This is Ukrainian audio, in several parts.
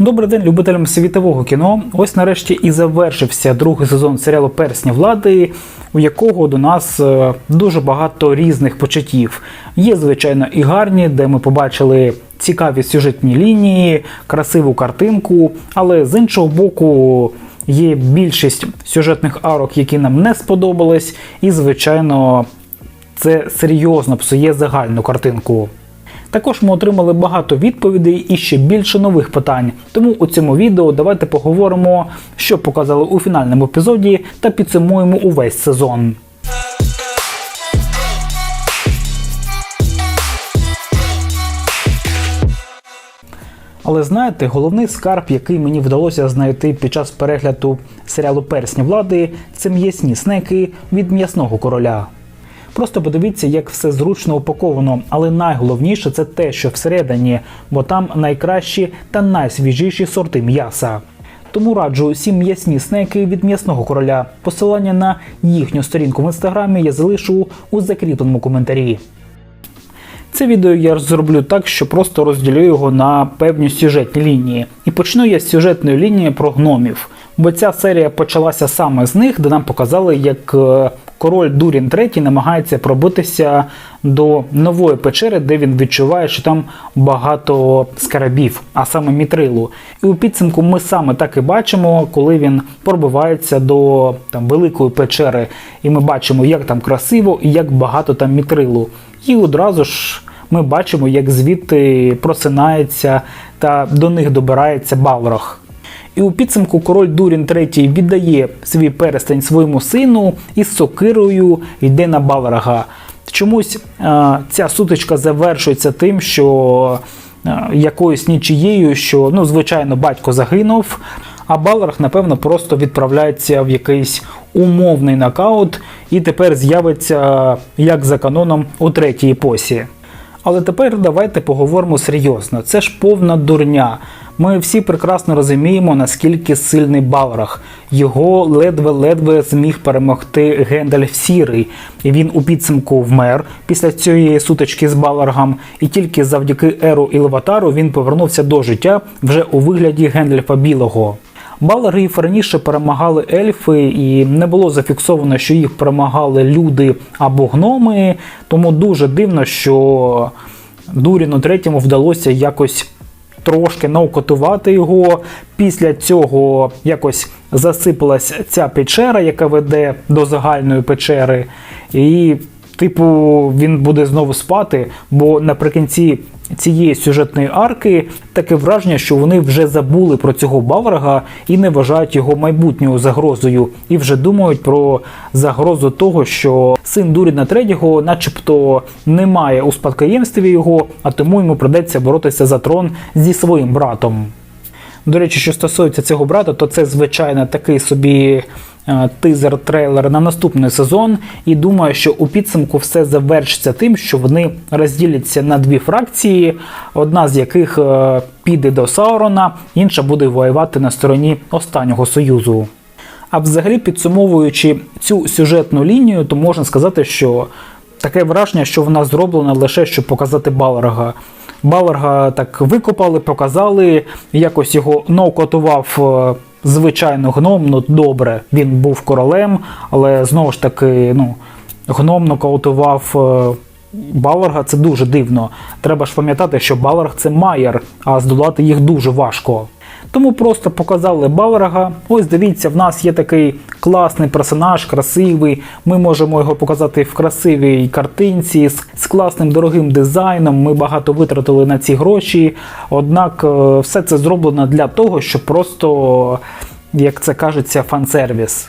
Добрий день любителям світового кіно. Ось нарешті і завершився другий сезон серіалу Персні влади, у якого до нас е, дуже багато різних почуттів. Є, звичайно, і гарні, де ми побачили цікаві сюжетні лінії, красиву картинку, але з іншого боку. Є більшість сюжетних арок, які нам не сподобались, і, звичайно, це серйозно псує загальну картинку. Також ми отримали багато відповідей і ще більше нових питань. Тому у цьому відео давайте поговоримо, що показали у фінальному епізоді, та підсумуємо увесь сезон. Але знаєте, головний скарб, який мені вдалося знайти під час перегляду серіалу Персні влади, це м'ясні снеки від м'ясного короля. Просто подивіться, як все зручно упаковано, але найголовніше це те, що всередині, бо там найкращі та найсвіжіші сорти м'яса. Тому раджу усім м'ясні снеки від м'ясного короля. Посилання на їхню сторінку в інстаграмі я залишу у закріпленому коментарі. Це відео я зроблю так, що просто розділю його на певні сюжетні лінії. І почну я з сюжетної лінії про гномів. Бо ця серія почалася саме з них, де нам показали, як е, король Дурін III намагається пробитися до нової печери, де він відчуває, що там багато скарабів, а саме мітрилу. І у підсумку ми саме так і бачимо, коли він пробивається до там великої печери, і ми бачимо, як там красиво і як багато там мітрилу. І одразу ж ми бачимо, як звідти просинається та до них добирається Балрог. І у підсумку король Дурін III віддає свій перстень своєму сину і з сокирою йде на Балрога. Чомусь е, ця сутичка завершується тим, що е, якоюсь нічією, що ну, звичайно батько загинув, а Балрог, напевно, просто відправляється в якийсь умовний нокаут і тепер з'явиться як за каноном у третій епосі. Але тепер давайте поговоримо серйозно. Це ж повна дурня. Ми всі прекрасно розуміємо, наскільки сильний Балрах. Його ледве-ледве зміг перемогти Гендальф Сірий. І він у підсумку вмер після цієї сутички з Баларгом. І тільки завдяки Еру і Леватару він повернувся до життя вже у вигляді Гендальфа Білого. Балари раніше перемагали ельфи, і не було зафіксовано, що їх перемагали люди або гноми. Тому дуже дивно, що Дуріну третьому вдалося якось трошки наукотувати його. Після цього якось засипалась ця печера, яка веде до загальної печери. І, типу, він буде знову спати, бо наприкінці цієї сюжетної арки таке враження, що вони вже забули про цього Балрога і не вважають його майбутньою загрозою, і вже думають про загрозу того, що син Дуріна третього, начебто, немає у спадкоємстві його, а тому йому придеться боротися за трон зі своїм братом. До речі, що стосується цього брата, то це звичайно такий собі е, тизер-трейлер на наступний сезон. І думаю, що у підсумку все завершиться тим, що вони розділяться на дві фракції, одна з яких е, піде до Саурона, інша буде воювати на стороні останнього союзу. А взагалі, підсумовуючи цю сюжетну лінію, то можна сказати, що таке враження, що вона зроблена лише щоб показати Балрога. Балерга так викопали, показали, якось його нокотував е, звичайно гном. Ну добре, він був королем, але знову ж таки, ну, гном нокаутував е, Балерга. Це дуже дивно. Треба ж пам'ятати, що Баларг це майер, а здолати їх дуже важко. Тому просто показали Балрога. Ось дивіться, в нас є такий класний персонаж, красивий. Ми можемо його показати в красивій картинці з, з класним дорогим дизайном. Ми багато витратили на ці гроші. Однак е, все це зроблено для того, щоб просто, як це кажеться, фан-сервіс.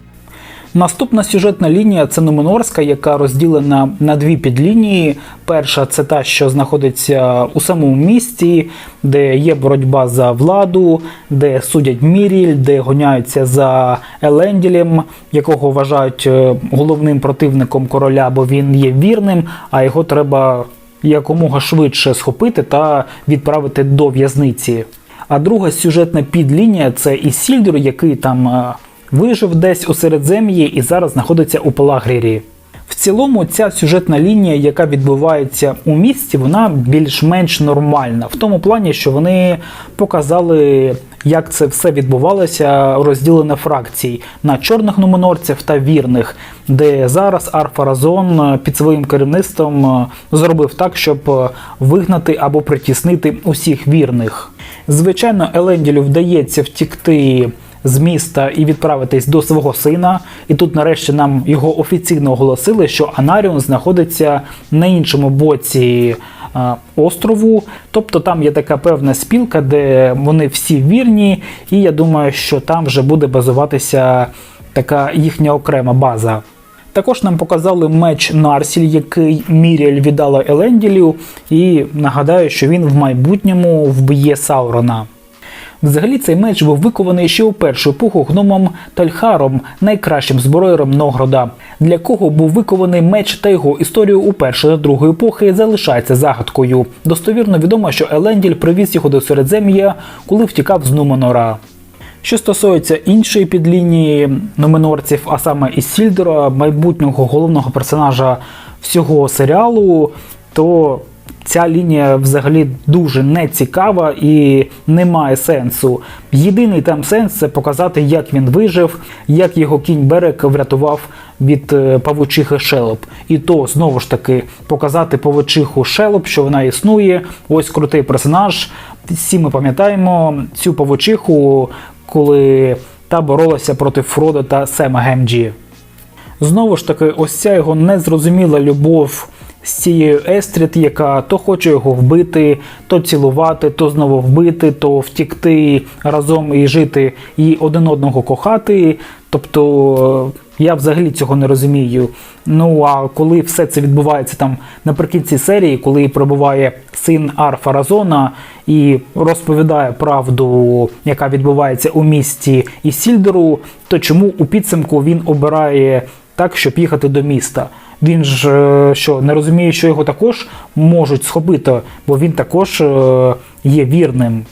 Наступна сюжетна лінія це Нуменорська, яка розділена на дві підлінії. Перша це та, що знаходиться у самому місті, де є боротьба за владу, де судять Міріль, де гоняються за Еленділем, якого вважають е, головним противником короля, бо він є вірним, а його треба якомога швидше схопити та відправити до в'язниці. А друга сюжетна підлінія це Ісільдур, який там е, вижив десь у Середзем'ї і зараз знаходиться у Пелагрірі. В цілому, ця сюжетна лінія, яка відбувається у місті, вона більш-менш нормальна. В тому плані, що вони показали, як це все відбувалося, розділено фракцій на чорних нуменорців та вірних, де зараз Арфаразон під своїм керівництвом е, зробив так, щоб е, вигнати або притіснити усіх вірних. Звичайно, Еленділю вдається втікти з міста і відправитись до свого сина. І тут, нарешті, нам його офіційно оголосили, що Анаріон знаходиться на іншому боці е, острову. Тобто там є така певна спілка, де вони всі вірні, і я думаю, що там вже буде базуватися така їхня окрема база. Також нам показали меч Нарсіль, який Міріель віддала Еленділю, і нагадаю, що він в майбутньому вб'є Саурона. Взагалі цей меч був викований ще у першу епоху гномом Тальхаром, найкращим зброєром Новгорода. Для кого був викований меч та його історію у першої та другої епохи залишається загадкою. Достовірно відомо, що Еленділь привіз його до Середзем'я, коли втікав з Нуменора. Що стосується іншої підлінії нуменорців, а саме Ісільдора, майбутнього головного персонажа всього серіалу, то ця лінія взагалі дуже не цікава і не має сенсу. Єдиний там сенс це показати, як він вижив, як його кінь Берек врятував від е, павучихи Шелоп. І то знову ж таки показати павучиху Шелоп, що вона існує. Ось крутий персонаж. Всі ми пам'ятаємо цю павучиху, коли та боролася проти Фрода та Сема Гемджі. Знову ж таки, ось ця його незрозуміла любов з цією Естрід, яка то хоче його вбити, то цілувати, то знову вбити, то втікти разом і жити і один одного кохати. Тобто я взагалі цього не розумію. Ну а коли все це відбувається там наприкінці серії, коли прибуває син Арфа Разона і розповідає правду, яка відбувається у місті Ісільдору, то чому у підсумку він обирає так, щоб їхати до міста? Він ж е, що не розуміє, що його також можуть схопити, бо він також е, є вірним.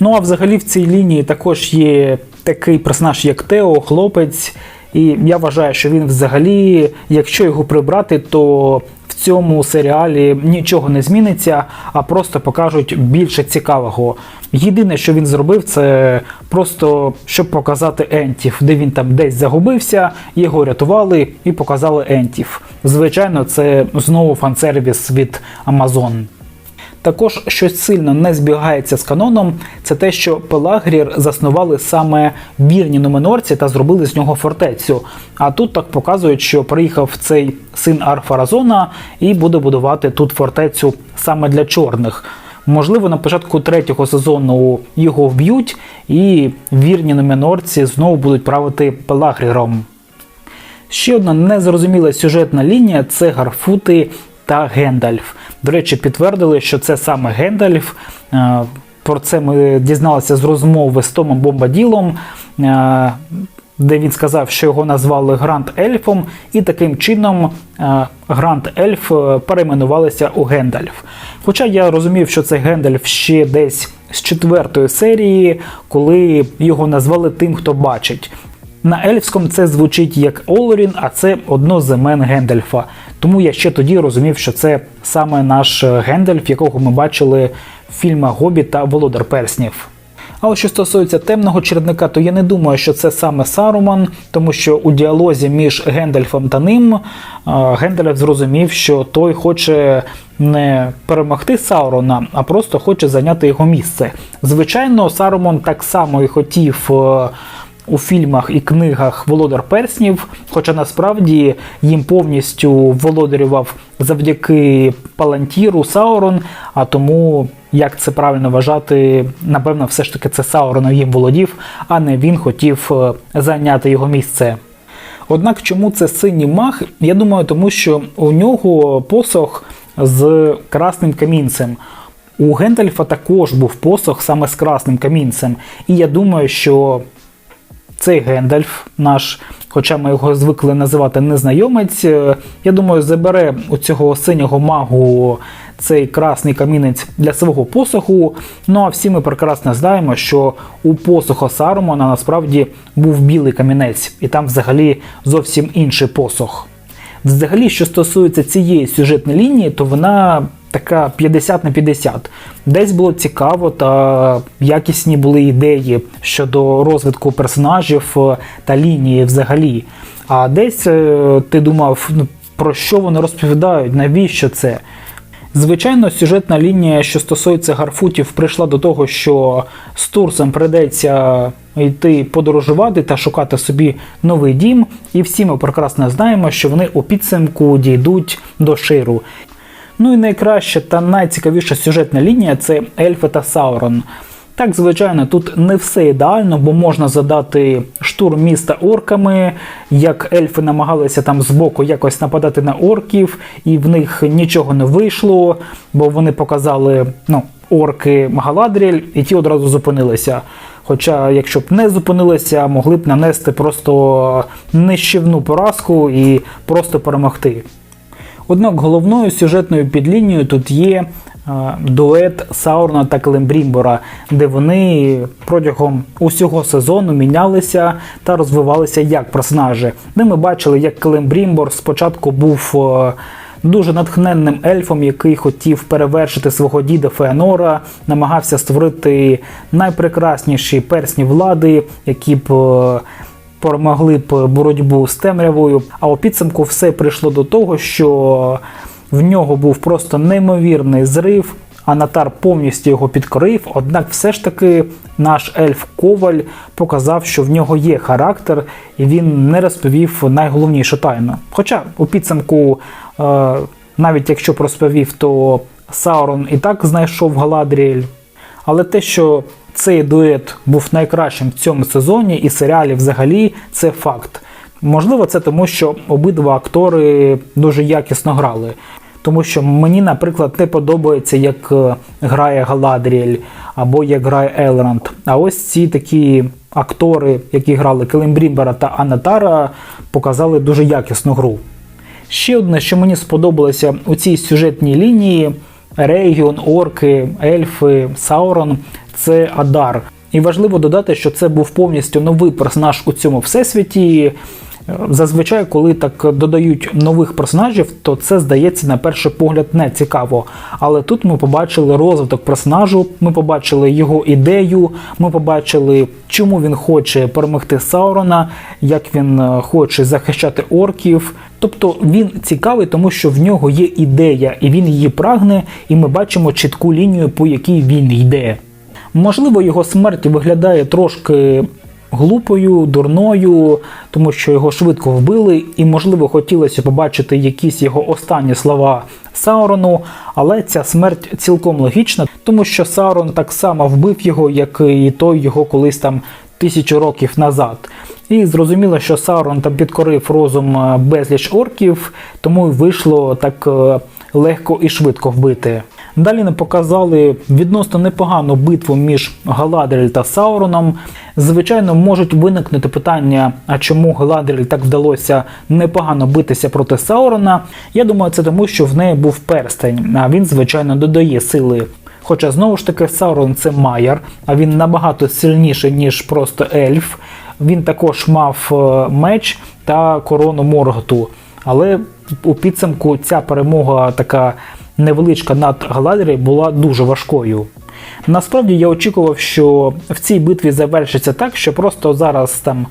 Ну а взагалі в цій лінії також є такий персонаж, як Тео, хлопець. І я вважаю, що він взагалі, якщо його прибрати, то в цьому серіалі нічого не зміниться, а просто покажуть більше цікавого. Єдине, що він зробив, це просто щоб показати ентів, де він там десь загубився, його рятували і показали ентів. Звичайно, це знову фан-сервіс від Amazon. Також щось сильно не збігається з каноном, це те, що Пелагрір заснували саме вірні нуменорці та зробили з нього фортецю. А тут так показують, що приїхав цей син Арфаразона і буде будувати тут фортецю саме для чорних. Можливо, на початку третього сезону його вб'ють, і вірні нуменорці знову будуть правити Пелагріром. Ще одна незрозуміла сюжетна лінія це Гарфути та Гендальф. До речі, підтвердили, що це саме Гендальф. Е, про це ми дізналися з розмови з Томом Бомбаділом, е, де він сказав, що його назвали Гранд Ельфом, і таким чином е, Гранд Ельф перейменувалися у Гендальф. Хоча я розумів, що це Гендальф ще десь з четвертої серії, коли його назвали тим, хто бачить. На ельфському це звучить як Олорін, а це одно з імен Гендальфа. Тому я ще тоді розумів, що це саме наш Гендальф, якого ми бачили в фільмах Гобі та Володар Перснів. А от що стосується темного чередника, то я не думаю, що це саме Саруман, тому що у діалозі між Гендальфом та ним Гендальф зрозумів, що той хоче не перемогти Саурона, а просто хоче зайняти його місце. Звичайно, Сарумон так само і хотів у фільмах і книгах Володар Перснів, хоча насправді їм повністю володарював завдяки Палантіру Саурон, а тому. Як це правильно вважати, напевно, все ж таки це Саурон їм володів, а не він хотів е, зайняти його місце. Однак чому це синій мах? Я думаю, тому що у нього посох з красним камінцем. У Гендальфа також був посох саме з красним камінцем. І я думаю, що цей Гендальф, наш, хоча ми його звикли називати незнайомець, е, я думаю, забере у цього синього магу цей красний камінець для свого посоху. Ну а всі ми прекрасно знаємо, що у посоха Сарумана насправді був білий камінець, і там взагалі зовсім інший посох. Взагалі, що стосується цієї сюжетної лінії, то вона така 50 на 50. Десь було цікаво та якісні були ідеї щодо розвитку персонажів е, та лінії взагалі. А десь е, ти думав, ну про що вони розповідають, навіщо це? Звичайно, сюжетна лінія, що стосується гарфутів, прийшла до того, що з Турсом прийдеться йти подорожувати та шукати собі новий дім. І всі ми прекрасно знаємо, що вони у підсумку дійдуть до Ширу. Ну і найкраща та найцікавіша сюжетна лінія це Ельфи та Саурон. Так, звичайно, тут не все ідеально, бо можна задати штурм міста орками, як ельфи намагалися там збоку якось нападати на орків, і в них нічого не вийшло, бо вони показали ну, орки Галадріель, і ті одразу зупинилися. Хоча, якщо б не зупинилися, могли б нанести просто нищівну поразку і просто перемогти. Однак головною сюжетною підлінією тут є е, дует Саурна та Клембрімбора, де вони протягом усього сезону мінялися та розвивалися як персонажі. Де ми бачили, як Клембрімбор спочатку був е, дуже натхненним ельфом, який хотів перевершити свого діда Феонора, намагався створити найпрекрасніші персні влади, які б. Е, перемогли б боротьбу з темрявою. А у підсумку все прийшло до того, що в нього був просто неймовірний зрив. А Натар повністю його підкорив. Однак, все ж таки, наш ельф Коваль показав, що в нього є характер, і він не розповів найголовнішу тайну. Хоча у підсумку, е, навіть якщо б розповів, то Саурон і так знайшов Галадріель. Але те, що цей дует був найкращим в цьому сезоні і серіалі взагалі, це факт. Можливо, це тому, що обидва актори дуже якісно грали. Тому що мені, наприклад, не подобається, як е, грає Галадріель або як грає Елранд. А ось ці такі актори, які грали Келембрімбера та Анатара, показали дуже якісну гру. Ще одне, що мені сподобалося у цій сюжетній лінії: регіон, орки, ельфи, Саурон це Адар. І важливо додати, що це був повністю новий персонаж у цьому всесвіті. Зазвичай, коли так додають нових персонажів, то це здається на перший погляд не цікаво. Але тут ми побачили розвиток персонажу, ми побачили його ідею, ми побачили, чому він хоче перемогти Саурона, як він е, хоче захищати орків. Тобто він цікавий, тому що в нього є ідея, і він її прагне, і ми бачимо чітку лінію, по якій він йде. Можливо, його смерть виглядає трошки глупою, дурною, тому що його швидко вбили, і, можливо, хотілося побачити якісь його останні слова Саурону, але ця смерть цілком логічна, тому що Саурон так само вбив його, як і той його колись там тисячу років назад. І зрозуміло, що Саурон там підкорив розум е, безліч орків, тому й вийшло так е, легко і швидко вбити. Далі нам показали відносно непогану битву між Галадріль та Сауроном. Звичайно, можуть виникнути питання, а чому Галадріль так вдалося непогано битися проти Саурона. Я думаю, це тому, що в неї був перстень, а він, звичайно, додає сили. Хоча знову ж таки Саурон це Майер, а він набагато сильніший, ніж просто ельф. Він також мав е, меч та корону Морготу. Але у підсумку ця перемога така невеличка над Галадрі була дуже важкою. Насправді я очікував, що в цій битві завершиться так, що просто зараз там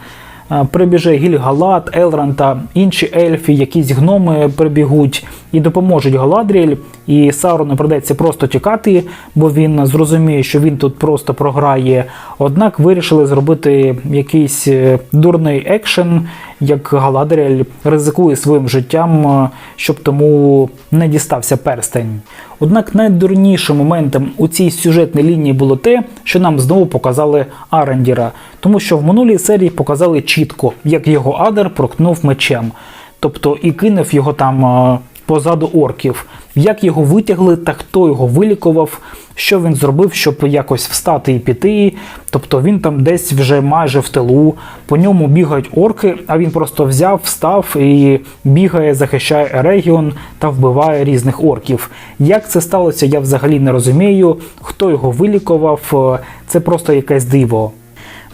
е, прибіже Гільгалат, Елран та інші ельфи, якісь гноми прибігуть і допоможуть Галадріель, і Саурону придеться просто тікати, бо він зрозуміє, що він тут просто програє. Однак вирішили зробити якийсь е, дурний екшен, як Галадріель ризикує своїм життям, е, щоб тому не дістався перстень. Однак найдурнішим моментом у цій сюжетній лінії було те, що нам знову показали Арендіра, тому що в минулій серії показали чітко, як його Адер проткнув мечем. Тобто і кинув його там е, позаду орків. Як його витягли та хто його вилікував, що він зробив, щоб якось встати і піти. Тобто він там десь вже майже в тилу, по ньому бігають орки, а він просто взяв, встав і бігає, захищає регіон та вбиває різних орків. Як це сталося, я взагалі не розумію. Хто його вилікував, це просто якесь диво.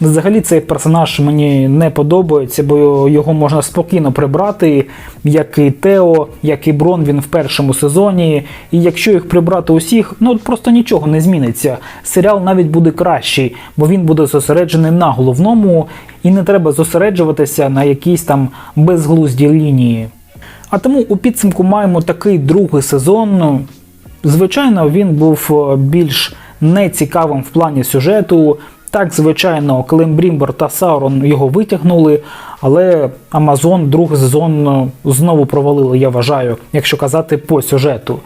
Взагалі цей персонаж мені не подобається, бо його можна спокійно прибрати, як і Тео, як і Брон він в першому сезоні. І якщо їх прибрати усіх, ну просто нічого не зміниться. Серіал навіть буде кращий, бо він буде зосереджений на головному, і не треба зосереджуватися на якійсь там безглуздій лінії. А тому у підсумку маємо такий другий сезон. Звичайно, він був е, більш нецікавим в плані сюжету. Так, звичайно, Клембрімбер та Саурон його витягнули, але Амазон другий сезон е, знову провалили, я вважаю, якщо казати по сюжету.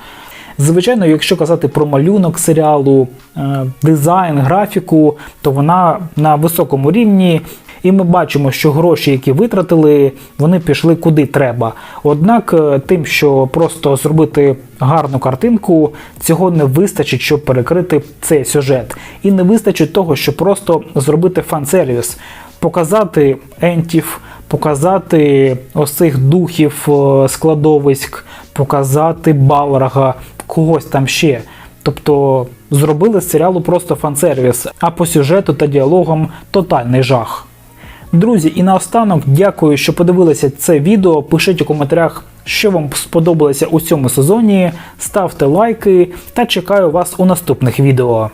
Звичайно, якщо казати про малюнок серіалу, е, дизайн, графіку, то вона на високому рівні. І ми бачимо, що гроші, які витратили, вони пішли куди треба. Однак, е, тим, що просто зробити гарну картинку, цього не вистачить, щоб перекрити цей сюжет. І не вистачить того, щоб просто зробити фан-сервіс, показати ентів, показати ось цих духів е, складовиськ, показати Балрага, когось там ще. Тобто зробили з серіалу просто фан-сервіс, а по сюжету та діалогам тотальний жах. Друзі, і наостанок дякую, що подивилися це відео. Пишіть у коментарях, що вам сподобалося у цьому сезоні. Ставте лайки та чекаю вас у наступних відео.